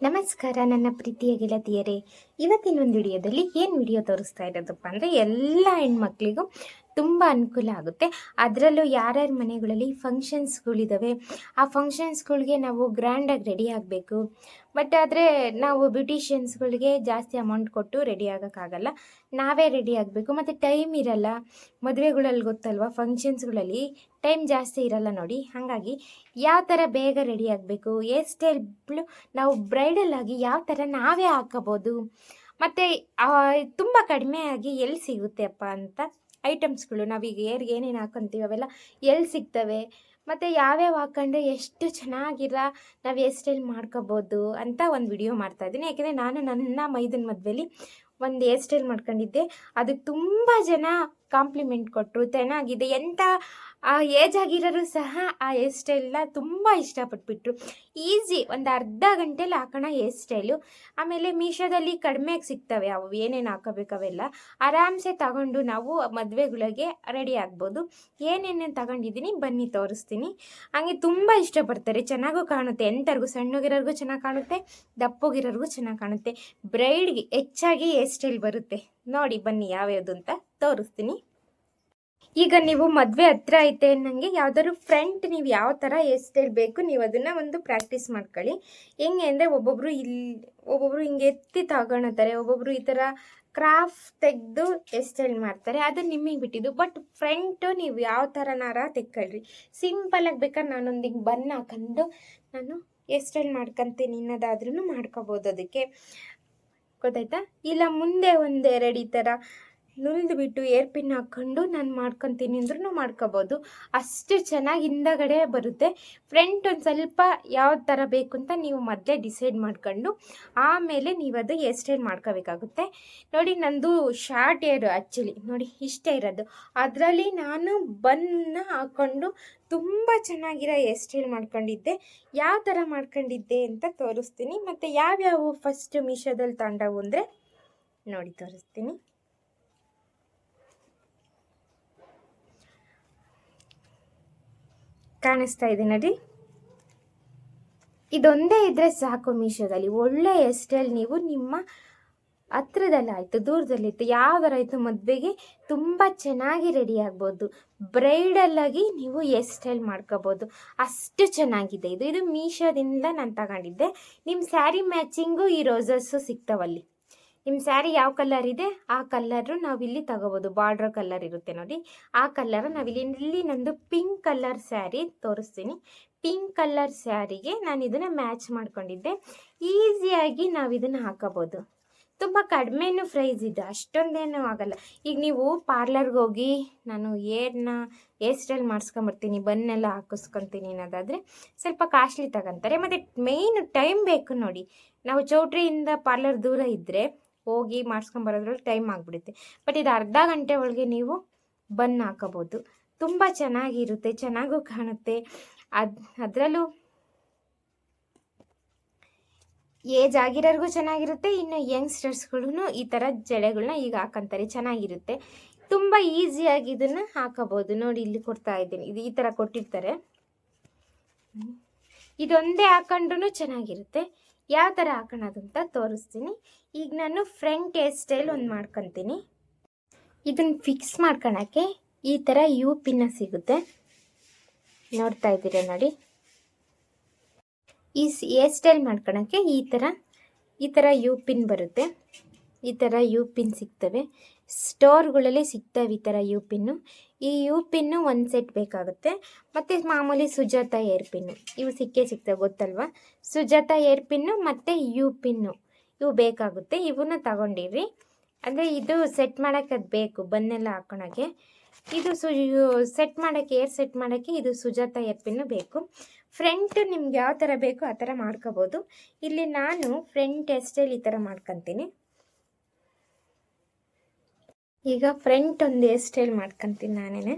ನಮಸ್ಕಾರ ನನ್ನ ಪ್ರೀತಿಯ ಗೆಳತಿಯರೇ. ಇವತ್ತಿನ ಒಂದು ವಿಡಿಯೋದಲ್ಲಿ ಏನು ವಿಡಿಯೋ ತೋರಿಸ್ತಾ ಇರೋದಪ್ಪ ಅಂದರೆ ಎಲ್ಲ ಹೆಣ್ಮಕ್ಳಿಗೂ ತುಂಬ ಅನುಕೂಲ ಆಗುತ್ತೆ. ಅದರಲ್ಲೂ ಯಾರ್ಯಾರ ಮನೆಗಳಲ್ಲಿ ಫಂಕ್ಷನ್ಸ್ಗಳಿದ್ದಾವೆ ಆ ಫಂಕ್ಷನ್ಸ್ಗಳಿಗೆ ನಾವು ಗ್ರ್ಯಾಂಡಾಗಿ ರೆಡಿ ಆಗಬೇಕು. ಬಟ್ ಆದರೆ ನಾವು ಬ್ಯೂಟಿಷಿಯನ್ಸ್ಗಳಿಗೆ ಜಾಸ್ತಿ ಅಮೌಂಟ್ ಕೊಟ್ಟು ರೆಡಿ ಆಗೋಕ್ಕಾಗಲ್ಲ. ನಾವೇ ರೆಡಿ ಆಗಬೇಕು. ಮತ್ತು ಟೈಮ್ ಇರಲ್ಲ. ಮದುವೆಗಳಲ್ಲಿ ಗೊತ್ತಲ್ವ? ಫಂಕ್ಷನ್ಸ್ಗಳಲ್ಲಿ ಟೈಮ್ ಜಾಸ್ತಿ ಇರಲ್ಲ ನೋಡಿ. ಹಾಗಾಗಿ ಯಾವ ಥರ ಬೇಗ ರೆಡಿ ಆಗಬೇಕು? ಏರ್ ಸ್ಟೈಲ್ ನಾವು ಬ್ರೈಡಲ್ ಆಗಿ ಯಾವ ಥರ ನಾವೇ ಹಾಕೋಬೋದು? ಮತ್ತು ತುಂಬ ಕಡಿಮೆ ಆಗಿ ಎಲ್ಲಿ ಸಿಗುತ್ತೆ ಅಪ್ಪ ಅಂತ? ಐಟಮ್ಸ್ಗಳು ನಾವೀಗ ಏರ್ಗೆ ಏನೇನು ಹಾಕೊಂತೀವಿ ಅವೆಲ್ಲ ಎಲ್ಲಿ ಸಿಗ್ತವೆ? ಮತ್ತು ಯಾವ್ಯಾವ ಹಾಕೊಂಡ್ರೆ ಎಷ್ಟು ಚೆನ್ನಾಗಿರ ನಾವು ಹೇರ್ ಸ್ಟೈಲ್ ಮಾಡ್ಕೋಬೋದು ಅಂತ ಒಂದು ವಿಡಿಯೋ ಮಾಡ್ತಾಯಿದ್ದೀನಿ ಯಾಕೆಂದರೆ ನಾನು ನನ್ನ ಮೈದನ ಮದುವೆಲಿ ಒಂದು ಹೇರ್ ಸ್ಟೈಲ್ ಮಾಡ್ಕೊಂಡಿದ್ದೆ. ಅದಕ್ಕೆ ತುಂಬ ಜನ ಕಾಂಪ್ಲಿಮೆಂಟ್ ಕೊಟ್ಟರು ಚೆನ್ನಾಗಿದೆ ಎಂಥ ಆ ಏಜ್ ಆಗಿರೋರು ಸಹ ಆ ಹೇರ್ ಸ್ಟೈಲ್ನ ತುಂಬ ಇಷ್ಟಪಟ್ಬಿಟ್ರು. ಈಸಿ ಒಂದು ಅರ್ಧ ಗಂಟೆಲಿ ಹಾಕೋಣ ಹೇರ್ ಸ್ಟೈಲು ಆಮೇಲೆ ಮೀಶೋದಲ್ಲಿ ಕಡಿಮೆಗೆ ಸಿಗ್ತವೆ ಅವು, ಏನೇನು ಹಾಕೋಬೇಕು ಅವೆಲ್ಲ. ಆರಾಮ್ಸೆ ತಗೊಂಡು ನಾವು ಮದುವೆಗಳಿಗೆ ರೆಡಿ ಆಗ್ಬೋದು. ಏನೇನೇನು ತಗೊಂಡಿದ್ದೀನಿ ಬನ್ನಿ ತೋರಿಸ್ತೀನಿ. ಹಾಗೆ ತುಂಬ ಇಷ್ಟಪಡ್ತಾರೆ. ಚೆನ್ನಾಗೂ ಕಾಣುತ್ತೆ. ಎಂಥರ್ಗೂ ಸಣ್ಣಗಿರೋರ್ಗೂ ಚೆನ್ನಾಗಿ ಕಾಣುತ್ತೆ, ದಪ್ಪಗಿರೋರ್ಗೂ ಚೆನ್ನಾಗಿ ಕಾಣುತ್ತೆ. ಬ್ರೈಡ್ಗೆ ಹೆಚ್ಚಾಗಿ ಹೇರ್ ಸ್ಟೈಲ್ ಬರುತ್ತೆ. ನೋಡಿ ಬನ್ನಿ ಯಾವ್ಯಾವುದು ಅಂತ ತೋರಿಸ್ತೀನಿ. ಈಗ ನೀವು ಮದುವೆ ಹತ್ರ ಐತೆ ಅನ್ನಂಗೆ ಯಾವ್ದಾದ್ರು ಫ್ರಂಟ್ ನೀವು ಯಾವ ಥರ ಸ್ಟೈಲ್ ಬೇಕು ನೀವು ಅದನ್ನು ಒಂದು ಪ್ರಾಕ್ಟೀಸ್ ಮಾಡ್ಕೊಳ್ಳಿ. ಹೆಂಗೆ ಅಂದರೆ ಒಬ್ಬೊಬ್ಬರು ಇಲ್ಲಿ ಒಬ್ಬೊಬ್ಬರು ಹಿಂಗೆ ಎತ್ತಿ ತಗೊಳ್ತಾರೆ ಒಬ್ಬೊಬ್ಬರು ಈ ಥರ ಕ್ರಾಫ್ಟ್ ತೆಗೆದು ಹೇರ್ ಸ್ಟೈಲ್ ಮಾಡ್ತಾರೆ, ಅದು ನಿಮಗೆ ಬಿಟ್ಟಿದ್ದು. ಬಟ್ ಫ್ರಂಟ್ ನೀವು ಯಾವ ಥರನಾರ ತೆಕ್ಕೊಳ್ರಿ. ಸಿಂಪಲಾಗಿ ಬೇಕಾದ್ರೆ ನಾನೊಂದು ಹಿಂಗೆ ಬನ್ ಹಾಕೊಂಡು ನಾನು ಹೇರ್ ಸ್ಟೈಲ್ ಮಾಡ್ಕೊತೀನಿ ಇನ್ನೋದಾದ್ರೂ ಮಾಡ್ಕೋಬೋದು ಅದಕ್ಕೆ. ಗೊತ್ತಾಯ್ತಾ? ಇಲ್ಲ ಮುಂದೆ ಒಂದೆರಡು ಈ ಥರ ನುಲ್ದು ಬಿಟ್ಟು ಏರ್ ಪಿನ್ ಹಾಕ್ಕೊಂಡು ನಾನು ಮಾಡ್ಕೊತೀನಿ ಅಂದ್ರೂ ಮಾಡ್ಕೋಬೋದು. ಅಷ್ಟು ಚೆನ್ನಾಗಿ ಹಿಂದಗಡೆ ಬರುತ್ತೆ. ಫ್ರಂಟ್ ಒಂದು ಸ್ವಲ್ಪ ಯಾವ ಥರ ಬೇಕು ಅಂತ ನೀವು ಮೊದಲೇ ಡಿಸೈಡ್ ಮಾಡ್ಕೊಂಡು ಆಮೇಲೆ ನೀವು ಅದು ಹೇರ್ ಸ್ಟೈಲ್ ಮಾಡ್ಕೋಬೇಕಾಗುತ್ತೆ. ನೋಡಿ ನಂದು ಶಾರ್ಟ್ ಏರ್ ಆ್ಯಕ್ಚುಲಿ ನೋಡಿ ಇಷ್ಟೇ ಇರೋದು. ಅದರಲ್ಲಿ ನಾನು ಬನ್ನ ಹಾಕ್ಕೊಂಡು ತುಂಬ ಚೆನ್ನಾಗಿರೋ ಹೇರ್ ಸ್ಟೈಲ್ ಮಾಡ್ಕೊಂಡಿದ್ದೆ. ಯಾವ ಥರ ಮಾಡ್ಕೊಂಡಿದ್ದೆ ಅಂತ ತೋರಿಸ್ತೀನಿ. ಮತ್ತು ಯಾವ್ಯಾವ ಫಸ್ಟ್ ಮೀಶೋದಲ್ಲಿ ತಗೊಂಡವು ಅಂದರೆ ನೋಡಿ ತೋರಿಸ್ತೀನಿ. ಕಾಣಿಸ್ತಾ ಇದೆ ನೋಡಿ ಇದೊಂದೇ ಇದ್ದರೆ ಸಾಕು ಮೀಶೋದಲ್ಲಿ. ಒಳ್ಳೆ ಹೇರ್ ಸ್ಟೈಲ್ ನೀವು ನಿಮ್ಮ ಹತ್ರದಲ್ಲಾಯಿತು ದೂರದಲ್ಲಿತ್ತು ಯಾವ್ದಾರಾಯಿತು ಮದುವೆಗೆ? ತುಂಬ ಚೆನ್ನಾಗಿ ರೆಡಿ ಆಗ್ಬೋದು. ಬ್ರೈಡಲ್ಲಾಗಿ ನೀವು ಹೇರ್ ಸ್ಟೈಲ್ ಮಾಡ್ಕೋಬೋದು. ಅಷ್ಟು ಚೆನ್ನಾಗಿದೆ ಇದು. ಇದು ಮೀಶೋದಿಂದ ನಾನು ತಗೊಂಡಿದ್ದೆ. ನಿಮ್ಮ ಸ್ಯಾರಿ ಮ್ಯಾಚಿಂಗು ಈ ರೋಸಸ್ಸು ಸಿಗ್ತಾವಲ್ಲಿ. ನಿಮ್ಮ ಸ್ಯಾರಿ ಯಾವ ಕಲರ್ ಇದೆ, ಆ ಕಲ್ಲರು ನಾವಿಲ್ಲಿ ತಗೋಬೋದು. ಬಾರ್ಡ್ರ್ ಕಲರ್ ಇರುತ್ತೆ ನೋಡಿ. ಆ ಕಲ್ಲರ್ ನಾವಿಲ್ಲಿ ಇಲ್ಲಿ ನಂದು ಪಿಂಕ್ ಕಲರ್ ಸ್ಯಾರಿ ತೋರಿಸ್ತೀನಿ. ಪಿಂಕ್ ಕಲರ್ ಸ್ಯಾರಿಗೆ ನಾನು ಇದನ್ನು ಮ್ಯಾಚ್ ಮಾಡ್ಕೊಂಡಿದ್ದೆ. ಈಸಿಯಾಗಿ ನಾವು ಇದನ್ನು ಹಾಕೋಬೋದು. ತುಂಬ ಕಡಿಮೆನೂ ಪ್ರೈಸ್ ಇದೆ, ಅಷ್ಟೊಂದೇನೂ ಆಗಲ್ಲ. ಈಗ ನೀವು ಪಾರ್ಲರ್ಗೆ ಹೋಗಿ ನಾನು ಏರ್ನ ಹೇರ್ ಸ್ಟೈಲ್ ಮಾಡಿಸ್ಕೊಂಬರ್ತೀನಿ ಬನ್ನೆಲ್ಲ ಹಾಕಿಸ್ಕೊತೀನಿ ಅನ್ನೋದಾದರೆ ಸ್ವಲ್ಪ ಕಾಸ್ಟ್ಲಿ ತಗೊಂತಾರೆ. ಮತ್ತು ಮೇಯ್ನ್ ಟೈಮ್ ಬೇಕು ನೋಡಿ. ನಾವು ಚೌಟ್ರಿಯಿಂದ ಪಾರ್ಲರ್ ದೂರ ಇದ್ದರೆ ಹೋಗಿ ಮಾಡಿಸ್ಕೊಂಬರೋದ್ರಲ್ಲಿ ಟೈಮ್ ಆಗಿಬಿಡುತ್ತೆ. ಬಟ್ ಇದು ಅರ್ಧ ಗಂಟೆ ಒಳಗೆ ನೀವು ಬನ್ ಹಾಕೋಬೋದು. ತುಂಬ ಚೆನ್ನಾಗಿರುತ್ತೆ, ಚೆನ್ನಾಗೂ ಕಾಣುತ್ತೆ. ಅದು, ಅದರಲ್ಲೂ ಏಜ್ ಆಗಿರೋರ್ಗೂ ಚೆನ್ನಾಗಿರುತ್ತೆ, ಇನ್ನು ಯಂಗ್ಸ್ಟರ್ಸ್ಗಳೂ ಈ ಥರ ಜಡೆಗಳನ್ನ ಈಗ ಹಾಕೊಂತಾರೆ, ಚೆನ್ನಾಗಿರುತ್ತೆ. ತುಂಬ ಈಸಿಯಾಗಿ ಇದನ್ನು ಹಾಕೋಬೋದು. ನೋಡಿ, ಇಲ್ಲಿ ಕೊಡ್ತಾ ಇದ್ದೀನಿ. ಇದು ಈ ಥರ ಕೊಟ್ಟಿರ್ತಾರೆ. ಇದೊಂದೇ ಹಾಕೊಂಡ್ರೂ ಚೆನ್ನಾಗಿರುತ್ತೆ. ಯಾವ ಥರ ಹಾಕೋಣದು ಅಂತ ತೋರಿಸ್ತೀನಿ. ಈಗ ನಾನು ಫ್ರಂಟ್ ಹೇರ್ ಸ್ಟೈಲ್ ಒಂದು ಮಾಡ್ಕೊತೀನಿ. ಇದನ್ನು ಫಿಕ್ಸ್ ಮಾಡ್ಕೊಳಕ್ಕೆ ಈ ಥರ ಯು ಪಿನ್ನ ಸಿಗುತ್ತೆ. ನೋಡ್ತಾ ಇದ್ದೀರಾ ನೋಡಿ? ಈ ಹೇರ್ ಸ್ಟೈಲ್ ಮಾಡ್ಕೊಳಕ್ಕೆ ಈ ಥರ ಈ ಥರ ಯು ಪಿನ್ ಬರುತ್ತೆ. ಈ ಥರ ಯು ಪಿನ್ ಸಿಗ್ತವೆ. ಸ್ಟೋರ್ಗಳಲ್ಲಿ ಸಿಗ್ತವೆ ಈ ಥರ ಯು ಪಿನ್ನು ಈ ಯು ಪಿನ್ನು ಒಂದು ಸೆಟ್ ಬೇಕಾಗುತ್ತೆ. ಮತ್ತು ಮಾಮೂಲಿ ಸುಜಾತ ಏರ್ ಪಿನ್ನು. ಇವು ಸಿಕ್ಕೇ ಸಿಗ್ತವೆ, ಗೊತ್ತಲ್ವಾ? ಸುಜಾತ ಏರ್ ಪಿನ್ನು ಮತ್ತು ಯು ಪಿನ್ನು ಇವು ಬೇಕಾಗುತ್ತೆ. ಇವನ್ನ ತಗೊಂಡಿರಿ. ಅಂದರೆ ಇದು ಸೆಟ್ ಮಾಡೋಕ್ಕೆ ಅದು ಬೇಕು ಬನ್ನೆಲ್ಲ ಹಾಕೊಳಕ್ಕೆ. ಇದು ಸು ಸೆಟ್ ಮಾಡೋಕ್ಕೆ ಏರ್ ಸೆಟ್ ಮಾಡೋಕ್ಕೆ ಇದು ಸುಜಾತ ಪಿನ್ನು ಬೇಕು. ಫ್ರಂಟ್ ನಿಮ್ಗೆ ಯಾವ ಥರ ಬೇಕು ಆ ಥರ ಮಾಡ್ಕೋಬೋದು. ಇಲ್ಲಿ ನಾನು ಫ್ರಂಟ್ ಎಸ್ಟೈಲ್ ಸ್ಟೈಲ್ ಈ ಥರ ಮಾಡ್ಕೊತೀನಿ. ಈಗ ಫ್ರಂಟ್ ಒಂದು ಹೇರ್ ಸ್ಟೈಲ್ ಮಾಡ್ಕೊತೀನಿ ನಾನೇ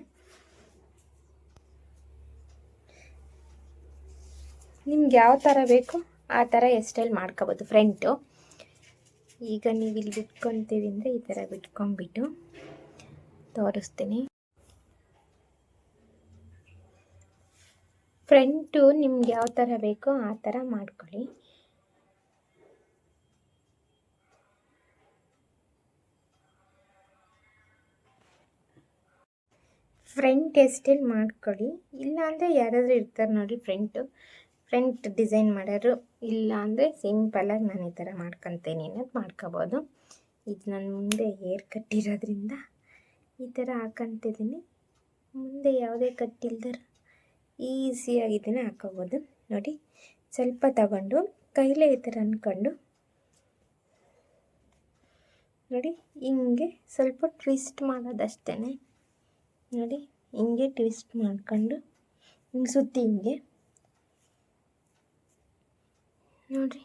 ನಿಮ್ಗೆ ಯಾವ ಥರ ಬೇಕು ಆ ಥರ ಹೇರ್ ಸ್ಟೈಲ್ ಮಾಡ್ಕೋಬೋದು ಫ್ರಂಟು ಈಗ ನೀವು ಇಲ್ಲಿ ಬಿಟ್ಕೊತೀವಿ ಅಂದರೆ ಈ ಥರ ಬಿಟ್ಕೊಂಡ್ಬಿಟ್ಟು ತೋರಿಸ್ತೀನಿ. ಫ್ರಂಟು ನಿಮ್ಗೆ ಯಾವ ಥರ ಬೇಕೋ ಆ ಥರ ಮಾಡ್ಕೊಳ್ಳಿ. ಫ್ರಂಟ್ ಎಷ್ಟೇ ಮಾಡ್ಕೊಳ್ಳಿ. ಇಲ್ಲಾಂದರೆ ಯಾರಾದರೂ ಇರ್ತಾರೆ ನೋಡಿ ಫ್ರಂಟು ಫ್ರಂಟ್ ಡಿಸೈನ್ ಮಾಡೋರು ಇಲ್ಲ ಅಂದರೆ ಸಿಂಪಲ್ಲಾಗಿ ನಾನು ಈ ಥರ ಮಾಡ್ಕೊತೀನಿ ಅನ್ನೋದು ಮಾಡ್ಕೋಬೋದು. ಇದು ನನ್ನ ಮುಂದೆ ಏರ್ ಕಟ್ಟಿರೋದ್ರಿಂದ ಈ ಥರ ಹಾಕೊತಿದ್ದೀನಿ ಮುಂದೆ ಯಾವುದೇ ಕಟ್ಟಿಲ್ದರ ಈಸಿಯಾಗಿ ಇದನ್ನು ಹಾಕೋಬೋದು ನೋಡಿ, ಸ್ವಲ್ಪ ತಗೊಂಡು ಕೈಲೇ ಈ ಥರ ಅಂದ್ಕೊಂಡು ನೋಡಿ, ಹಿಂಗೆ ಸ್ವಲ್ಪ ಟ್ವಿಸ್ಟ್ ಮಾಡೋದಷ್ಟೇ ನೋಡಿ, ಹಿಂಗೆ ಟ್ವಿಸ್ಟ್ ಮಾಡ್ಕೊಂಡು ಹಿಂಗೆ ಸುತ್ತಿ ಹಿಂಗೆ ನೋಡಿರಿ.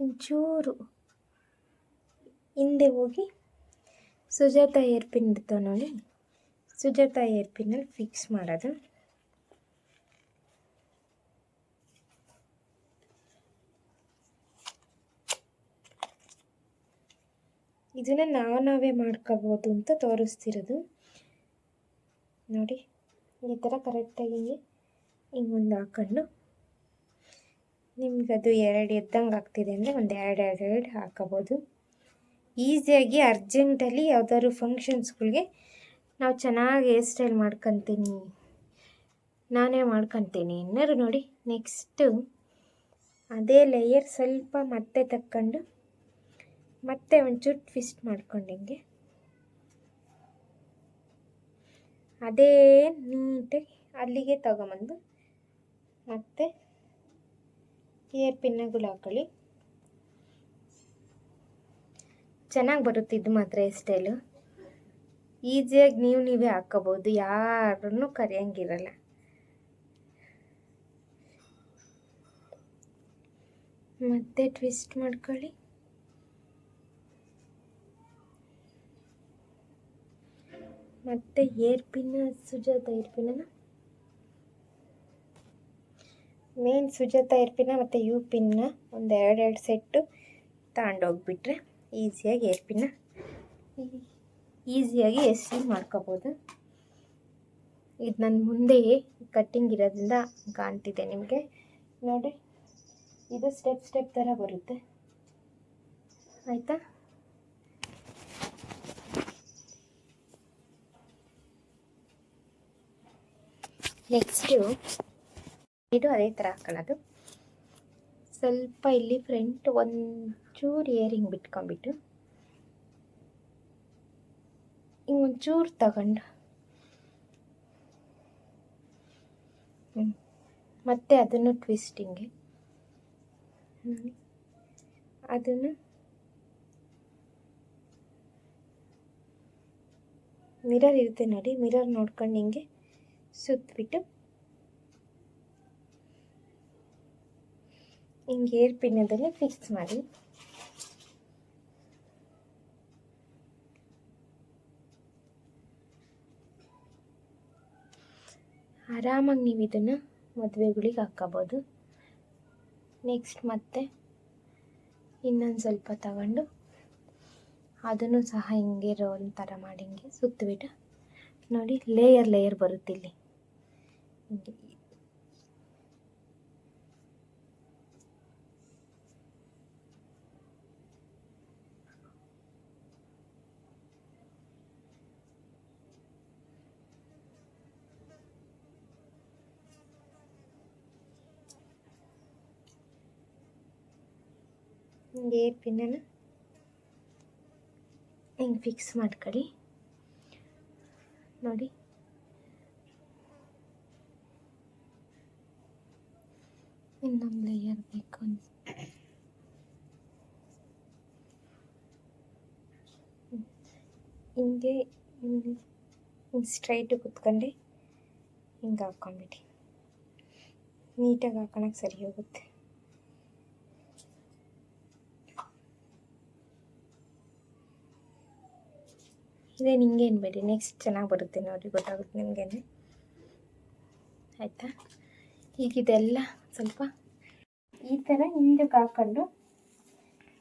ಒಂಚೂರು ಹಿಂದೆ ಹೋಗಿ ಸುಜಾತ ಏರ್ಪಿನ್ ಇರ್ತಾವೆ ನೋಡಿ. ಸುಜಾತ ಏರ್ ಪಿನ್ನಲ್ಲಿ ಫಿಕ್ಸ್ ಮಾಡೋದು. ಇದನ್ನು ನಾವು ನಾವೇ ಮಾಡ್ಕೋಬೋದು ಅಂತ ತೋರಿಸ್ತಿರೋದು. ನೋಡಿ, ಈ ಥರ ಕರೆಕ್ಟಾಗಿ ಹಿಂಗೆ ಒಂದು ಹಾಕೊಂಡು ನಿಮ್ಗದು ಎರಡು ಎದ್ದಂಗೆ ಆಗ್ತಿದೆ ಅಂದರೆ ಒಂದು ಎರಡು ಎರಡು ಎರಡು ಹಾಕೋಬೋದು. ಈಸಿಯಾಗಿ ಅರ್ಜೆಂಟಲ್ಲಿ ಯಾವುದಾದ್ರು ಫಂಕ್ಷನ್ಸ್ಗಳಿಗೆ ನಾವು ಚೆನ್ನಾಗಿ ಹೇರ್ ಸ್ಟೈಲ್ ಮಾಡ್ಕೊತೀನಿ, ನಾನೇ ಮಾಡ್ಕೊತೀನಿ ಅನ್ನೋರು ನೋಡಿ. ನೆಕ್ಸ್ಟು ಅದೇ ಲೇಯರ್ ಸ್ವಲ್ಪ ಮತ್ತೆ ತಕ್ಕೊಂಡು ಮತ್ತೆ ಒಂಚೂರು ಟ್ವಿಸ್ಟ್ ಮಾಡ್ಕೊಂಡು ಹಿಂಗೆ. ಅದೇ ನೀಟಾಗಿ ಅಲ್ಲಿಗೆ ತಗೊಂಬಂದು ಮತ್ತೆ ಏರ್ ಪಿನ್ನುಗಳು ಹಾಕೊಳ್ಳಿ. ಚೆನ್ನಾಗಿ ಬರುತ್ತೆ ಇದು ಮಾತ್ರ ಸ್ಟೈಲು. ಈಸಿಯಾಗಿ ನೀವು ನೀವೇ ಹಾಕೋಬೋದು ಯಾರನ್ನು ಕರೆಯಂಗಿರಲ್ಲ. ಮತ್ತೆ ಟ್ವಿಸ್ಟ್ ಮಾಡ್ಕೊಳ್ಳಿ. ಮತ್ತೆ ಏರ್ ಪಿನ್ ಸುಜಾತ ಏರ್ ಪಿನ್ನ ಮೇನ್ ಸುಜಾತ ಏರ್ಪಿನ ಮತ್ತು ಯು ಪಿನ್ನ ಒಂದು ಎರಡೆರಡು ಸೆಟ್ಟು ತಗೊಂಡೋಗ್ಬಿಟ್ರೆ ಈಸಿಯಾಗಿ ಏರ್ಪಿನ ಈಸಿಯಾಗಿ ಎಸಿ ಮಾಡ್ಕೋಬೋದು. ಇದು ನನ್ನ ಮುಂದೆ ಕಟ್ಟಿಂಗ್ ಇರೋದ್ರಿಂದ ಕಾಣ್ತಿದೆ ನಿಮಗೆ. ನೋಡಿ, ಇದು ಸ್ಟೆಪ್ ಸ್ಟೆಪ್ ಥರ ಬರುತ್ತೆ. ಆಯಿತಾ? ನೆಕ್ಸ್ಟು ಇದು ಅದೇ ಥರ ಹಾಕೊಳ್ಳೋದು. ಸ್ವಲ್ಪ ಇಲ್ಲಿ ಫ್ರಂಟ್ ಒಂಚೂರು ಏರಿಂಗ್ ಬಿಟ್ಕೊಂಡ್ಬಿಟ್ಟು ಹಿಂಗೆ ಒಂಚೂರು ತಗೊಂಡು ಮತ್ತೆ ಅದನ್ನು ಟ್ವಿಸ್ಟಿಂಗೆ ಅದನ್ನು ಮಿರರ್ ಇರುತ್ತೆ ನೋಡಿ ಮಿರರ್ ನೋಡ್ಕೊಂಡು ಹಿಂಗೆ ಸುತ್ತಬಿಟ್ಟು ಹಿಂಗೆ ಏರ್ ಪಿನ್ನದಲ್ಲಿ ಫಿಕ್ಸ್ ಮಾಡಿ. ಆರಾಮಾಗಿ ನೀವು ಇದನ್ನು ಮದುವೆಗಳಿಗೆ ಹಾಕ್ಕೋಬೋದು ನೆಕ್ಸ್ಟ್ ಮತ್ತೆ ಇನ್ನೊಂದು ಸ್ವಲ್ಪ ತಗೊಂಡು ಅದನ್ನು ಸಹ ಹಿಂಗೆ ರೋಲ್ ಥರ ಮಾಡಿ ಹಿಂಗೆ ಸುತ್ತಬಿಟ್ಟು ನೋಡಿ ಲೇಯರ್ ಲೇಯರ್ ಬರುತ್ತೆ ಇಲ್ಲಿ ಹಿಂಗೆ ಪಿನ್ನನ್ನು ಹಿಂಗೆ ಫಿಕ್ಸ್ ಮಾಡ್ಕೊಳ್ಳಿ. ನೋಡಿ. ಇನ್ನೊಂದು ಲೇಯರ್ ಬೇಕು ಹಿಂಗೆ ಸ್ಟ್ರೈಟು ಕುತ್ಕೊಂಡು ಹಿಂಗೆ ಹಾಕ್ಕೊಂಬಿಡಿ ನೀಟಾಗಿ ಹಾಕೊಳಕ್ಕೆ ಸರಿ ಹೋಗುತ್ತೆ. ಇದೇ ನಿಂಗೇನು ಬೇಡಿ. ನೆಕ್ಸ್ಟ್ ಚೆನ್ನಾಗಿ ಬರುತ್ತೆ ನೋಡಿ, ಗೊತ್ತಾಗುತ್ತೆ ನಿಮಗೇನೆ. ಆಯಿತಾ? ಈಗ ಇದೆಲ್ಲ ಸ್ವಲ್ಪ ಈ ಥರ ಹಿಂದಕ್ಕೆ ಹಾಕ್ಕೊಂಡು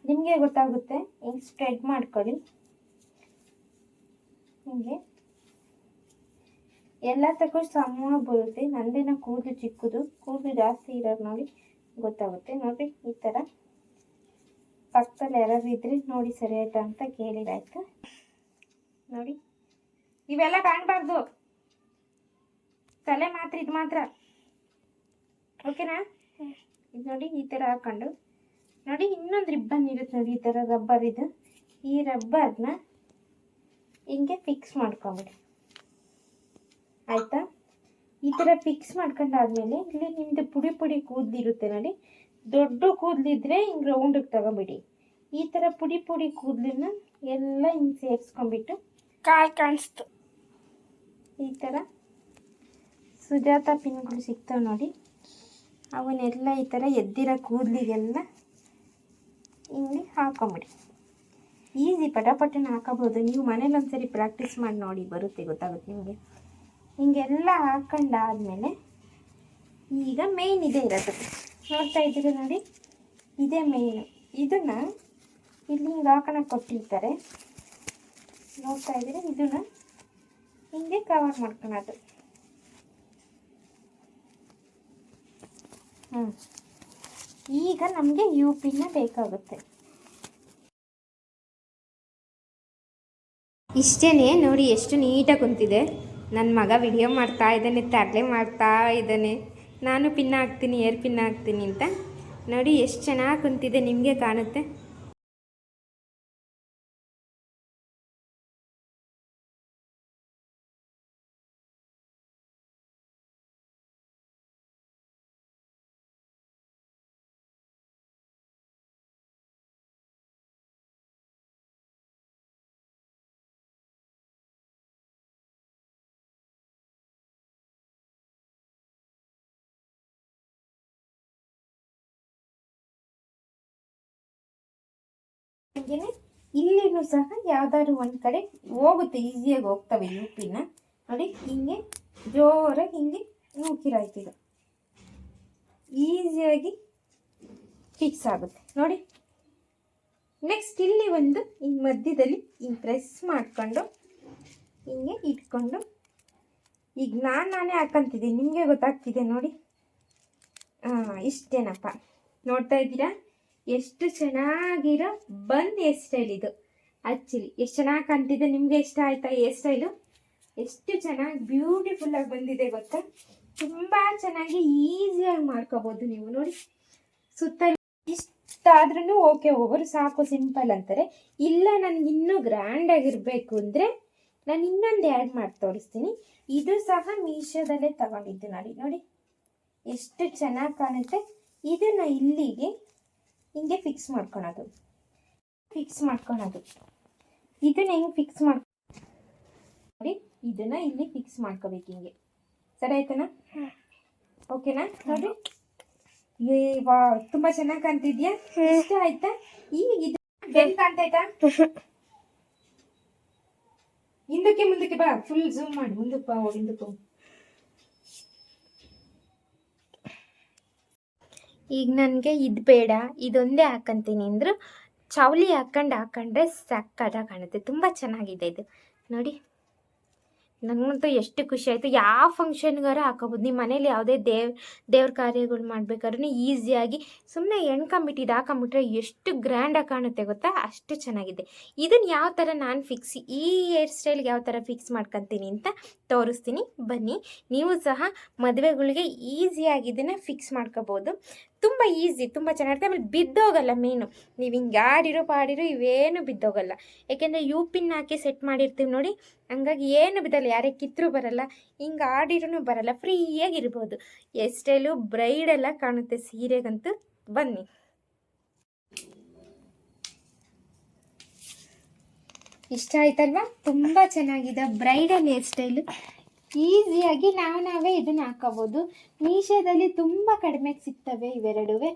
ನಿಮಗೆ ಗೊತ್ತಾಗುತ್ತೆ ಹಿಂಗೆ ಸ್ಪ್ರೆಡ್ ಮಾಡ್ಕೊಳ್ಳಿ. ಹಿಂಗೆ. ಎಲ್ಲ ತಗೋ ಸಮ ಬರುತ್ತೆ. ನಂದಿನ ಕೂದಲು ಚಿಕ್ಕದು, ಕೂದಲು ಜಾಸ್ತಿ ಇರೋದು ನೋಡಿ ಗೊತ್ತಾಗುತ್ತೆ. ನೋಡಿ ಈ ಥರ ಪಕ್ಕದಲ್ಲಿ ಯಾರಾದ್ರು ಇದ್ದರೆ ನೋಡಿ ಸರಿ ಆಯಿತಾ ಅಂತ ಕೇಳಿದಾಯ್ತು ನೋಡಿ. ಇವೆಲ್ಲ ಕಾಣಬಾರ್ದು. ತಲೆ ಮಾತ್ರ, ಇದು ಮಾತ್ರ. ಓಕೆನಾ? ಇದು ನೋಡಿ, ಈ ಥರ ಹಾಕೊಂಡು ನೋಡಿ, ಇನ್ನೊಂದು ರಿಬ್ಬನ್ ಇರುತ್ತೆ ನೋಡಿ, ಈ ಥರ ರಬ್ಬರ್ ಇದು. ಈ ರಬ್ಬರ್ನ ಹಿಂಗೆ ಫಿಕ್ಸ್ ಮಾಡ್ಕೊಂಬಿಡಿ. ಆಯಿತಾ? ಈ ಥರ ಫಿಕ್ಸ್ ಮಾಡ್ಕೊಂಡಾದ್ಮೇಲೆ ಇಲ್ಲಿ ನಿಮ್ಮದು ಪುಡಿ ಪುಡಿ ಕೂದಲಿರುತ್ತೆ ನೋಡಿ. ದೊಡ್ಡ ಕೂದಲಿದ್ರೆ ಹಿಂಗೆ ರೌಂಡಿಗೆ ತಗೊಬಿಡಿ. ಈ ಥರ ಪುಡಿ ಪುಡಿ ಕೂದಲನ್ನ ಎಲ್ಲ ಹಿಂಗೆ ಸೇರಿಸ್ಕೊಂಬಿಟ್ಟು ಕಾಲ್ ಕಾಣಿಸ್ತು ಈ ಥರ ಸುಜಾತ ಪಿನ್ಗಳು ಸಿಗ್ತಾವೆ ನೋಡಿ. ಅವನ್ನೆಲ್ಲ ಈ ಥರ ಎದ್ದಿರೋ ಕೂದಲಿಗೆಲ್ಲ ಇಲ್ಲಿ ಹಾಕೊಂಬಿಡಿ. ಈಸಿ ಪಟಾಪಟನ ಹಾಕೋಬೋದು. ನೀವು ಮನೇಲಿ ಒಂದ್ಸರಿ ಪ್ರಾಕ್ಟೀಸ್ ಮಾಡಿ ನೋಡಿ ಬರುತ್ತೆ, ಗೊತ್ತಾಗುತ್ತೆ ನಿಮಗೆ. ಹಿಂಗೆಲ್ಲ ಹಾಕೊಂಡಾದ್ಮೇಲೆ ಈಗ ಮೇಯ್ನ್ ಇದೇ ಇರೋದು. ನೋಡ್ತಾ ಇದ್ದೀರಿ ನೋಡಿ? ಇದೇ ಮೇಯ್ನು ಇದನ್ನು ಇಲ್ಲಿ ಹಿಂಗೆ ಹಾಕೋಣ ಕೊಟ್ಟಿರ್ತಾರೆ. ನೋಡ್ತಾ ಇದ್ದೀರಿ, ಇದನ್ನು ಹಿಂಗೆ ಕವರ್ ಮಾಡ್ಕೊಳ್ಳೋದು ಹ್ಞೂ ಈಗ ನಮಗೆ ಯು ಪಿನ ಬೇಕಾಗುತ್ತೆ. ಇಷ್ಟೇ ನೋಡಿ, ಎಷ್ಟು ನೀಟಾಗಿ ಕುಂತಿದೆ. ನನ್ನ ಮಗ ವಿಡಿಯೋ ಮಾಡ್ತಾ ಇದ್ದಾನೆ, ತರಲೆ ಮಾಡ್ತಾ ಇದ್ದಾನೆ. ನಾನು ಪಿನ್ ಹಾಕ್ತೀನಿ, ಏರ್ ಪಿನ್ ಹಾಕ್ತೀನಿ ಅಂತ. ನೋಡಿ, ಎಷ್ಟು ಚೆನ್ನಾಗಿ ಕುಂತಿದೆ ನಿಮಗೆ ಕಾಣುತ್ತೆ. ಹಾಗೇನೆ ಇಲ್ಲಿನೂ ಸಹ ಯಾವ್ದಾದ್ರು ಒಂದು ಕಡೆ ಹೋಗುತ್ತೆ ಈಸಿಯಾಗಿ ಹೋಗ್ತವೆ ಯು ಪಿನ ನೋಡಿ, ಹಿಂಗೆ ಜೋರಾಗಿ ಹಿಂಗೆ ನೂಕಿರಾಯ್ತು ಈಗ ಈಸಿಯಾಗಿ ಫಿಕ್ಸ್ ಆಗುತ್ತೆ. ನೋಡಿ ನೆಕ್ಸ್ಟ್ ಇಲ್ಲಿ ಒಂದು ಹಿಂಗೆ ಮಧ್ಯದಲ್ಲಿ ಹಿಂಗೆ ಪ್ರೆಸ್ ಮಾಡಿಕೊಂಡು ಹಿಂಗೆ ಇಟ್ಕೊಂಡು ಈಗ ನಾನು ನಾನೇ ಹಾಕಂತಿದ್ದೆ. ನಿಮಗೆ ಗೊತ್ತಾಗ್ತಿದೆ ನೋಡಿ. ಹಾಂ ಇಷ್ಟೇನಪ್ಪ. ನೋಡ್ತಾ ಇದ್ದೀರಾ? ಎಷ್ಟು ಚೆನ್ನಾಗಿರೋ ಬನ್ ಹೇರ್ ಸ್ಟೈಲ್ ಇದು. ಆ್ಯಕ್ಚುಲಿ ಎಷ್ಟು ಚೆನ್ನಾಗಿ ಕಾಣ್ತಿದೆ ನಿಮಗೆ ಇಷ್ಟ ಆಯ್ತಾ ಹೇರ್ ಸ್ಟೈಲು? ಎಷ್ಟು ಚೆನ್ನಾಗಿ ಬ್ಯೂಟಿಫುಲ್ಲಾಗಿ ಬಂದಿದೆ ಗೊತ್ತಾ? ತುಂಬ ಚೆನ್ನಾಗಿ ಈಸಿಯಾಗಿ ಮಾಡ್ಕೋಬೋದು ನೀವು ನೋಡಿ. ಸುತ್ತ ಇಷ್ಟಾದ್ರೂ ಓಕೆ ಒಬ್ಬರು ಸಾಕು ಸಿಂಪಲ್ ಅಂತಾರೆ. ಇಲ್ಲ ನನಗೆ ಇನ್ನೂ ಗ್ರ್ಯಾಂಡ್ ಆಗಿರಬೇಕು ಅಂದರೆ ನಾನು ಇನ್ನೊಂದು ಆ್ಯಡ್ ಮಾಡಿ ತೋರಿಸ್ತೀನಿ. ಇದು ಸಹ ಮೀಶೋದಲ್ಲೇ ತಗೊಂಡಿದ್ದು ನೋಡಿ ನೋಡಿ. ಎಷ್ಟು ಚೆನ್ನಾಗಿ ಕಾಣುತ್ತೆ. ಇದನ್ನ ಇಲ್ಲಿಗೆ ಹಿಂಗೆ ಫಿಕ್ಸ್ ಮಾಡ್ಕೊಳೋದು. ಫಿಕ್ಸ್ ಮಾಡ್ಕೊಳೋದು. ಇದನ್ನ ಹೆಂಗೆ ಫಿಕ್ಸ್ ಮಾಡಿ ನೋಡಿ ಇದನ್ನ ಇಲ್ಲಿ ಫಿಕ್ಸ್ ಮಾಡ್ಕೋಬೇಕು ಹಿಂಗೆ. ಸರಿ ಆಯ್ತನಾ? ಓಕೆನಾ ನೋಡಿ. ವಾ ತುಂಬಾ ಚೆನ್ನಾಗಿ ಕಾಣ್ತಿದ್ಯಾ? ಇಷ್ಟ ಆಯ್ತಾ? ಈಗ ಇದು ಬೆನ್ ಕಾಣ್ತೈತಾ ಹಿಂದಕ್ಕೆ ಮುಂದಕ್ಕೆ ಬಾ ಫುಲ್ ಝೂಮ್ ಮಾಡಿ. ಮುಂದಕ್ಕೆ ಬಾ ಹಿಂದಕ್ಕೆ ಈಗ ನನಗೆ ಇದು ಬೇಡ, ಇದೊಂದೇ ಹಾಕಂತೀನಿ ಅಂದರು ಚೌಲಿ ಹಾಕೊಂಡು ಹಾಕೊಂಡ್ರೆ ಸಕ್ಕತ್ತಾಗಿ ಕಾಣುತ್ತೆ. ತುಂಬ ಚೆನ್ನಾಗಿದೆ ಇದು. ನೋಡಿ ನನಗಂತೂ ಎಷ್ಟು ಖುಷಿ ಆಯಿತು. ಯಾವ ಫಂಕ್ಷನ್ಗಾರು ಹಾಕೋಬೋದು. ನಿಮ್ಮ ಮನೇಲಿ ಯಾವುದೇ ದೇವ್, ದೇವ್ರ ಕಾರ್ಯಗಳು ಮಾಡ್ಬೇಕಾದ್ರೂ ಈಸಿಯಾಗಿ ಸುಮ್ಮನೆ ಎಣ್ಕೊಂಬಿಟ್ಟು ಇದು ಹಾಕೊಂಬಿಟ್ರೆ ಎಷ್ಟು ಗ್ರ್ಯಾಂಡಾಗಿ ಕಾಣುತ್ತೆ ಗೊತ್ತಾ? ಅಷ್ಟು ಚೆನ್ನಾಗಿದೆ. ಇದನ್ನು ಯಾವ ಥರ ನಾನು ಫಿಕ್ಸ್ ಈ ಹೇರ್ ಸ್ಟೈಲ್ಗೆ ಯಾವ ಥರ ಫಿಕ್ಸ್ ಮಾಡ್ಕೊತೀನಿ ಅಂತ ತೋರಿಸ್ತೀನಿ. ಬನ್ನಿ, ನೀವು ಸಹ ಮದುವೆಗಳಿಗೆ ಈಸಿಯಾಗಿ ಇದನ್ನು ಫಿಕ್ಸ್ ಮಾಡ್ಕೋಬೋದು. ತುಂಬ ಈಸಿ ತುಂಬ ಚೆನ್ನಾಗಿರುತ್ತೆ ಆಮೇಲೆ ಬಿದ್ದೋಗಲ್ಲ ಮೇನು ನೀವು ಹಿಂಗೆ ಆಡಿರೋ ಪಾಡಿರೋ ಇವೇನು ಬಿದ್ದೋಗಲ್ಲ. ಯಾಕೆಂದರೆ ಯು ಪಿನ್ ಹಾಕಿ ಸೆಟ್ ಮಾಡಿರ್ತೀವಿ ನೋಡಿ, ಹಂಗಾಗಿ ಏನು ಬಿದ್ದಲ್ಲ. ಯಾರೇ ಕಿತ್ತರೂ ಬರಲ್ಲ, ಹಿಂಗೆ ಆಡಿರೂ ಬರಲ್ಲ. ಫ್ರೀಯಾಗಿ ಇರ್ಬೋದು ಹೇರ್ ಬ್ರೈಡೆಲ್ಲ ಕಾಣುತ್ತೆ ಸೀರೆಗಂತೂ. ಬನ್ನಿ. ಇಷ್ಟ ಆಯ್ತಲ್ವಾ? ತುಂಬ ಚೆನ್ನಾಗಿದೆ. ಬ್ರೈಡಲ್ ಹೇರ್ ಸ್ಟೈಲು ಈಸಿಯಾಗಿ ನಾವು ನಾವೇ ಇದನ್ನ ಹಾಕೋಬೋದು ಮೀಶೋದಲ್ಲಿ ತುಂಬ ಕಡಿಮೆಗೆ ಸಿಗ್ತವೆ ಇವೆರಡುವೆ.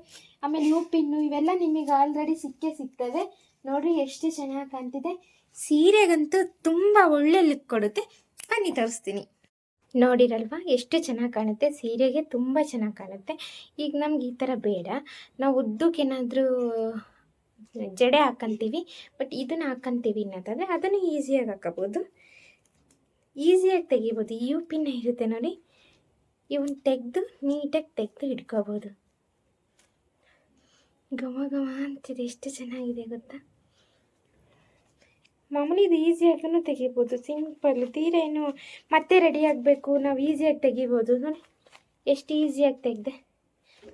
ಆಮೇಲೆ ಯು ಪಿನ್ನು ಇವೆಲ್ಲ ನಿಮಗೆ ಆಲ್ರೆಡಿ ಸಿಕ್ಕೇ ಸಿಗ್ತವೆ. ನೋಡ್ರಿ ಎಷ್ಟು ಚೆನ್ನಾಗಿ ಕಾಣ್ತಿದೆ. ಸೀರೆಗಂತೂ ತುಂಬ ಒಳ್ಳೆ ಲುಕ್ ಕೊಡುತ್ತೆ. ಬನ್ನಿ ತೋರಿಸ್ತೀನಿ. ನೋಡಿರಲ್ವಾ, ಎಷ್ಟು ಚೆನ್ನಾಗಿ ಕಾಣುತ್ತೆ. ಸೀರೆಗೆ ತುಂಬ ಚೆನ್ನಾಗಿ ಕಾಣುತ್ತೆ. ಈಗ ನಮ್ಗೆ ಈ ಥರ ಬೇಡ. ನಾವು ಉದ್ದಕ್ಕೇನಾದರೂ ಜಡೆ ಹಾಕ್ಕಂತೀವಿ ಬಟ್ ಇದನ್ನು ಹಾಕ್ಕಂತೀವಿ ಅನ್ನೋದಾದರೆ ಅದನ್ನು ಈಸಿಯಾಗಿ ಹಾಕೋಬೋದು ಈಸಿಯಾಗಿ ತೆಗಿಬೋದು. ಯು ಪಿನ್ ಇರುತ್ತೆ ನೋಡಿ. ಇವನ್ ತೆಗೆದು ನೀಟಾಗಿ ತೆಗೆದು ಇಟ್ಕೋಬೋದು. ಗಮ ಗಮ ಅಂತಿದೆ. ಎಷ್ಟು ಚೆನ್ನಾಗಿದೆ ಗೊತ್ತಾ? ಮಾಮೂಲಿ ಇದು ಈಸಿಯಾಗೂ ತೆಗಿಬೋದು. ಸಿಂಪಲ್ ತೀರೇನು ಮತ್ತೆ ರೆಡಿ ಆಗಬೇಕು. ನಾವು ಈಸಿಯಾಗಿ ತೆಗಿಬೋದು. ನೋಡಿ. ಎಷ್ಟು ಈಸಿಯಾಗಿ ತೆಗೆದೆ.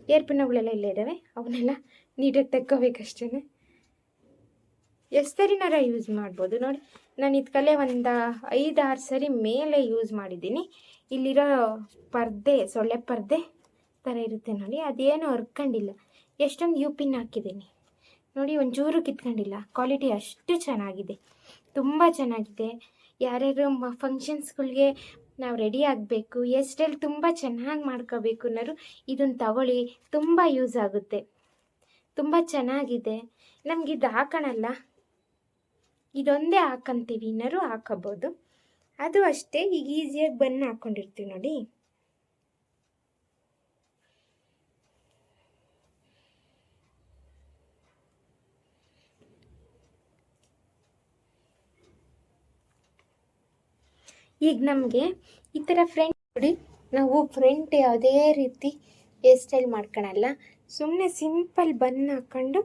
ಏರ್ಪಿನವುಗಳೆಲ್ಲ ಇಲ್ಲೇ ಇದ್ದಾವೆ. ಅವನ್ನೆಲ್ಲ ನೀಟಾಗಿ ತೆಕ್ಕೋಬೇಕಷ್ಟೇ ಎಷ್ಟು ಸರಿನಾರ ಯೂಸ್ ಮಾಡ್ಬೋದು. ನೋಡಿ. ನಾನು ಇದಕ್ಕಲ್ಲೇ ಒಂದು ಐದಾರು ಸರಿ ಮೇಲೆ ಯೂಸ್ ಮಾಡಿದ್ದೀನಿ. ಇಲ್ಲಿರೋ ಪರ್ದೆ, ಸೊಳ್ಳೆ ಪರ್ದೆ ಥರ ಇರುತ್ತೆ ನೋಡಿ. ಅದೇನು ಹರ್ಕೊಂಡಿಲ್ಲ ಎಷ್ಟೊಂದು ಯು ಪಿನ್ ಹಾಕಿದ್ದೀನಿ. ನೋಡಿ ಒಂಚೂರು ಕಿತ್ಕೊಂಡಿಲ್ಲ. ಕ್ವಾಲಿಟಿ ಅಷ್ಟು ಚೆನ್ನಾಗಿದೆ. ತುಂಬ ಚೆನ್ನಾಗಿದೆ. ಯಾರ್ಯಾರು ಮ ಫಂಕ್ಷನ್ಸ್ಗಳಿಗೆ ನಾವು ರೆಡಿ ಆಗಬೇಕು, ಎಷ್ಟೆಲ್ಲಿ ತುಂಬ ಚೆನ್ನಾಗಿ ಮಾಡ್ಕೋಬೇಕು ಅನ್ನೋರು ಇದನ್ನು ತಗೊಳ್ಳಿ. ತುಂಬ ಯೂಸ್ ಆಗುತ್ತೆ. ತುಂಬ ಚೆನ್ನಾಗಿದೆ. ನಮಗಿದು ಹಾಕೋಣಲ್ಲ. ಇದೊಂದೇ ಹಾಕಂತೀವಿ, ಇನ್ನರೂ ಹಾಕೋಬೋದು. ಅದು ಅಷ್ಟೇ, ಈಗ ಈಸಿಯಾಗಿ ಬನ್ನ ಹಾಕ್ಕೊಂಡಿರ್ತೀವಿ ನೋಡಿ. ಈಗ ನಮಗೆ ಈ ಥರ ಫ್ರೆಂಟ್ ನೋಡಿ, ನಾವು ಫ್ರೆಂಟ್ ಯಾವುದೇ ರೀತಿ ಹೇರ್ ಸ್ಟೈಲ್ ಮಾಡ್ಕೊಳಲ್ಲ. ಸುಮ್ಮನೆ ಸಿಂಪಲ್ ಬನ್ ಹಾಕ್ಕೊಂಡು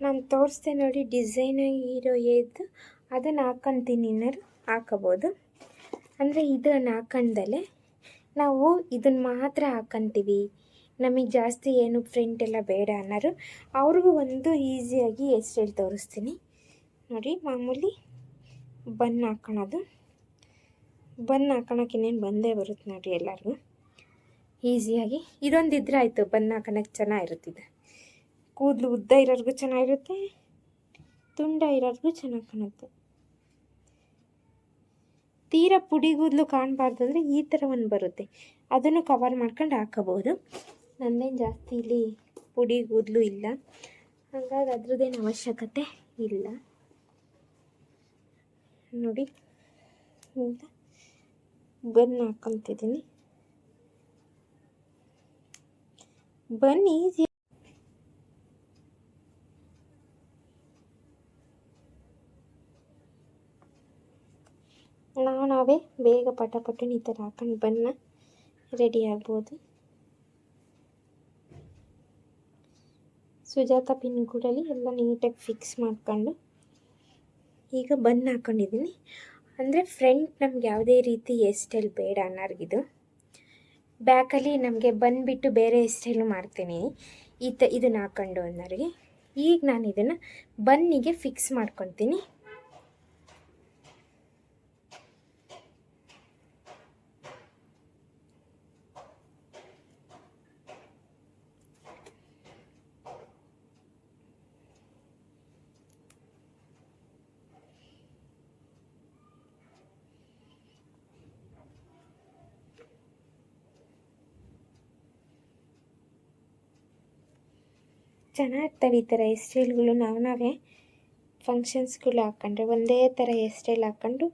ನಾನು ತೋರಿಸ್ದೆ ನೋಡಿ ಡಿಸೈನಾಗಿ ಇರೋ ಏದು. ಅದನ್ನು ಹಾಕ್ಕೊಂತೀನಿ ಏನಾರು ಹಾಕೋಬೋದು. ಅಂದರೆ ಇದನ್ನು ಹಾಕೊಂಡಲೆ ನಾವು ಇದನ್ನು ಮಾತ್ರ ಹಾಕ್ಕೊಂತೀವಿ ನಮಗೆ ಜಾಸ್ತಿ ಏನು ಫ್ರಂಟ್ ಎಲ್ಲ ಬೇಡ ಅನ್ನೋರು. ಅವ್ರಿಗೂ ಒಂದು ಈಸಿಯಾಗಿ ಹೇರ್ ಸ್ಟೈಲ್ ತೋರಿಸ್ತೀನಿ. ನೋಡಿ, ಮಾಮೂಲಿ ಬನ್ ಹಾಕ್ಕೊಳೋದು ಬನ್ ಹಾಕೊಳಕ್ಕೆ ಇನ್ನೇನು ಬಂದೇ ಬರುತ್ತೆ ನೋಡಿ ಎಲ್ಲರಿಗೂ. ಈಸಿಯಾಗಿ. ಇದೊಂದು ಇದ್ರೆ ಆಯಿತು, ಬನ್ ಹಾಕೊಳಕ್ಕೆ ಚೆನ್ನಾಗಿರುತ್ತಿದೆ ಕೂದಲು ಉದ್ದ ಇರೋರ್ಗು ಚೆನ್ನಾಗಿರುತ್ತೆ, ತುಂಡ ಇರೋರ್ಗು ಚೆನ್ನಾಗಿ ಕಾಣುತ್ತೆ. ತೀರ ಪುಡಿ ಕೂದಲು ಕಾಣಬಾರ್ದು ಈ ಥರ ಒಂದು ಬರುತ್ತೆ. ಅದನ್ನು ಕವರ್ ಮಾಡ್ಕೊಂಡು ಹಾಕೋಬೋದು ನಂದೇನು ಜಾಸ್ತಿ ಇಲ್ಲಿ ಪುಡಿ ಕೂದಲು ಇಲ್ಲ. ಹಾಗಾಗಿ ಅದ್ರದ್ದೇನು ಅವಶ್ಯಕತೆ ಇಲ್ಲ. ನೋಡಿ, ಅಂತ ಬನ್ ಹಾಕೊತಿದ್ದೀನಿ. ಬನ್ ಬೇಗ ಪಟ ಪಟನ ಈ ಥರ ಹಾಕೊಂಡು ಬನ್ನ ರೆಡಿ ಆಗ್ಬೋದು. ಸುಜಾತ ಪಿನ್ ಎಲ್ಲ ನೀಟಾಗಿ ಫಿಕ್ಸ್ ಮಾಡ್ಕೊಂಡು ಈಗ ಬನ್ ಹಾಕ್ಕೊಂಡಿದ್ದೀನಿ ಅಂದರೆ ಫ್ರಂಟ್ ನಮ್ಗೆ ಯಾವುದೇ ರೀತಿ ಎಸ್ಟೈಲ್ ಸ್ಟೈಲ್ ಬೇಡ ಅನ್ನೋರ್ಗಿದು ಬ್ಯಾಕಲ್ಲಿ ನಮಗೆ ಬಂದುಬಿಟ್ಟು ಬೇರೆ ಸ್ಟೈಲು ಮಾಡ್ತೀನಿ. ಈ ತ ಇದನ್ನು ಹಾಕ್ಕೊಂಡು ಅನ್ನೋರಿಗೆ. ಈಗ ನಾನು ಇದನ್ನು ಬನ್ನಿಗೆ ಫಿಕ್ಸ್ ಮಾಡ್ಕೊತೀನಿ. ಚೆನ್ನಾಗ್ತವೆ ಈ ಥರ ಹೇರ್ ಸ್ಟೈಲ್ಗಳು ನಾವು ನಾವೇ ಫಂಕ್ಷನ್ಸ್ಗಳು ಹಾಕ್ಕೊಂಡ್ರೆ ಒಂದೇ ಥರ ಹೇರ್ ಸ್ಟೈಲ್ ಹಾಕ್ಕೊಂಡು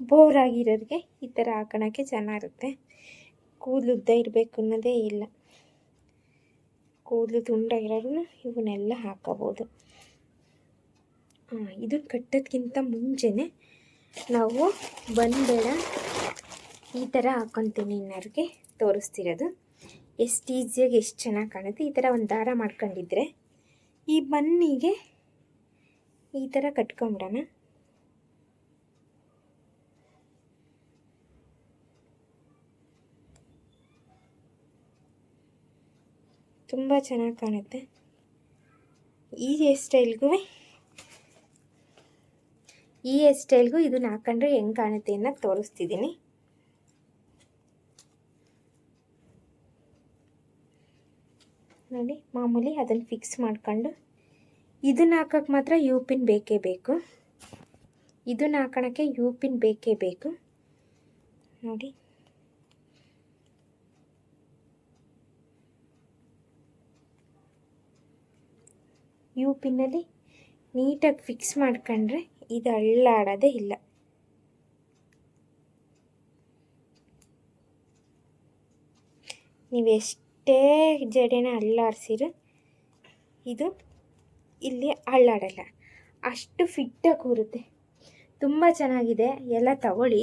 ಬೋರ್ ಆಗಿರೋರಿಗೆ ಈ ಥರ ಹಾಕೋಣಕ್ಕೆ ಚೆನ್ನಾಗಿರುತ್ತೆ ಕೂದಲು ಉದ್ದ ಇರಬೇಕು ಅನ್ನೋದೇ ಇಲ್ಲ. ಕೂದಲು ತುಂಡ ಇರೋರು ಇವನ್ನೆಲ್ಲ ಹಾಕೋಬೋದು. ಹಾಂ ಇದು ಕಟ್ಟೋದ್ಕಿಂತ ಮುಂಚೆನೇ ನಾವು ಬಂದಬೇಡ ಈ ಥರ ಹಾಕ್ಕೊತೀನಿ ಇನ್ನೋರಿಗೆ ತೋರಿಸ್ತಿರೋದು. ಎಷ್ಟು ಈಸಿಯಾಗಿ ಎಷ್ಟು ಚೆನ್ನಾಗಿ ಕಾಣುತ್ತೆ. ಈ ಥರ ಒಂದು ದಾರ ಮಾಡ್ಕೊಂಡಿದ್ರೆ ಈ ಬನ್ನಿಗೆ ಈ ಥರ ಕಟ್ಕೊಂಬಿಡೋಣ ತುಂಬ ಚೆನ್ನಾಗಿ ಕಾಣುತ್ತೆ. ಈ ಹೇರ್ ಸ್ಟೈಲ್ಗೂ ಈ ಹೇರ್ ಸ್ಟೈಲ್ಗೂ ಇದನ್ನ ಹಾಕೊಂಡ್ರೆ ಹೆಂಗೆ ಕಾಣುತ್ತೆ ಅನ್ನೋದು ತೋರಿಸ್ತಿದ್ದೀನಿ ನೋಡಿ, ಮಾಮೂಲಿ ಅದನ್ನು ಫಿಕ್ಸ್ ಮಾಡ್ಕೊಂಡು ಇದನ್ನು ಹಾಕೋಕ್ಕೆ ಮಾತ್ರ ಯು ಪಿನ್ ಬೇಕೇ ಬೇಕು. ಇದನ್ನು ಹಾಕೋಣಕ್ಕೆ ಯು ಪಿನ್ ಬೇಕೇ ಬೇಕು. ನೋಡಿ. ಯು ಪಿನ್ನಲ್ಲಿ ನೀಟಾಗಿ ಫಿಕ್ಸ್ ಮಾಡ್ಕೊಂಡ್ರೆ ಇದು ಅಳ್ಳಾಡೋದೇ ಇಲ್ಲ. ನೀವು ಎಷ್ಟು ಜಡೆನ ಅಳ್ಳಾಡ್ಸಿರು ಇದು ಇಲ್ಲಿ ಅಳ್ಳಾಡಲ್ಲ ಅಷ್ಟು ಫಿಟ್ಟಾಗಿ ಕೂರುತ್ತೆ. ತುಂಬ ಚೆನ್ನಾಗಿದೆ. ಎಲ್ಲ ತಗೊಳ್ಳಿ.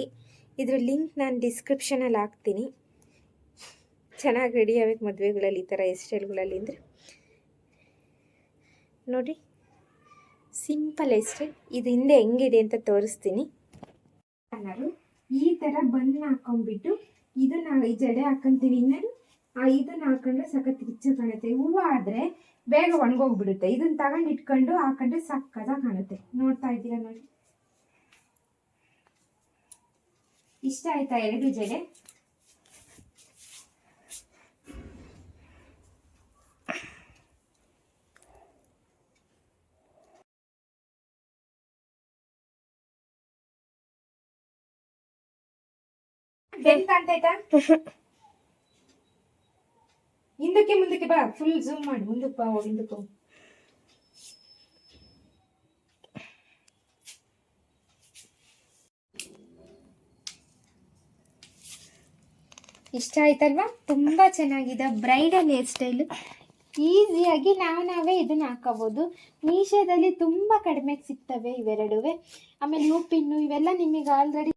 ಇದ್ರ ಲಿಂಕ್ ನಾನು ಡಿಸ್ಕ್ರಿಪ್ಷನಲ್ಲಿ ಹಾಕ್ತೀನಿ. ಚೆನ್ನಾಗಿ ರೆಡಿ ಆಗಬೇಕು ಮದುವೆಗಳಲ್ಲಿ ಈ ಥರ ಸ್ಟೈಲ್ಗಳಲ್ಲಿ ಅಂದರೆ. ನೋಡಿ ಸಿಂಪಲ್ ಸ್ಟೈಲ್ ಇದು ಹಿಂದೆ ಹೆಂಗಿದೆ ಅಂತ ತೋರಿಸ್ತೀನಿ. ಈ ಥರ ಬನ್ ಹಾಕೊಂಡ್ಬಿಟ್ಟು ನಾವು ಈ ಜಡೆ ಹಾಕೊಂತೀವಿ. ಇನ್ನೇನು? ಆ ಇದನ್ನ ಹಾಕೊಂಡ್ರೆ ಸಖತ್ ರಿಚ್ ಕಾಣುತ್ತೆ. ಹೂವು ಆದ್ರೆ ಬೇಗ ಒಣಗೋಗ್ಬಿಡುತ್ತೆ. ಇದನ್ನ ತಗೊಂಡು ಇಟ್ಕೊಂಡು ಹಾಕೊಂಡ್ರೆ ಸಕ್ಕದ ಕಾಣುತ್ತೆ. ನೋಡ್ತಾ ಇದ್ದೀರಾ ನೋಡಿ? ಇಷ್ಟ ಆಯ್ತಾ ಎರಡು ಜಡೆ ಬೆನ್ ಕಾಣ್ತೈತಾ ಹಿಂದಕ್ಕೆ ಮುಂದಕ್ಕೆ ಬಾ ಫುಲ್ ಜೂಮ್ ಮಾಡಿ, ಮುಂದಕ್ಕೆ ಬಾ, ಹಿಂದಕ್ಕೆ ಇಷ್ಟ ಆಯ್ತಲ್ವಾ? ತುಂಬ ಚೆನ್ನಾಗಿದೆ, ಬ್ರೈಡಲ್ ಹೇರ್ ಸ್ಟೈಲ್. ಈಸಿಯಾಗಿ ನಾವು ನಾವೇ ಇದನ್ನ ಹಾಕೋಬೋದು ಮೀಶೋದಲ್ಲಿ ತುಂಬ ಕಡಿಮೆಗೆ ಸಿಗ್ತವೆ ಇವೆರಡುವೆ. ಆಮೇಲೆ ಯು ಪಿನ್ನು ಇವೆಲ್ಲ ನಿಮಗೆ ಆಲ್ರೆಡಿ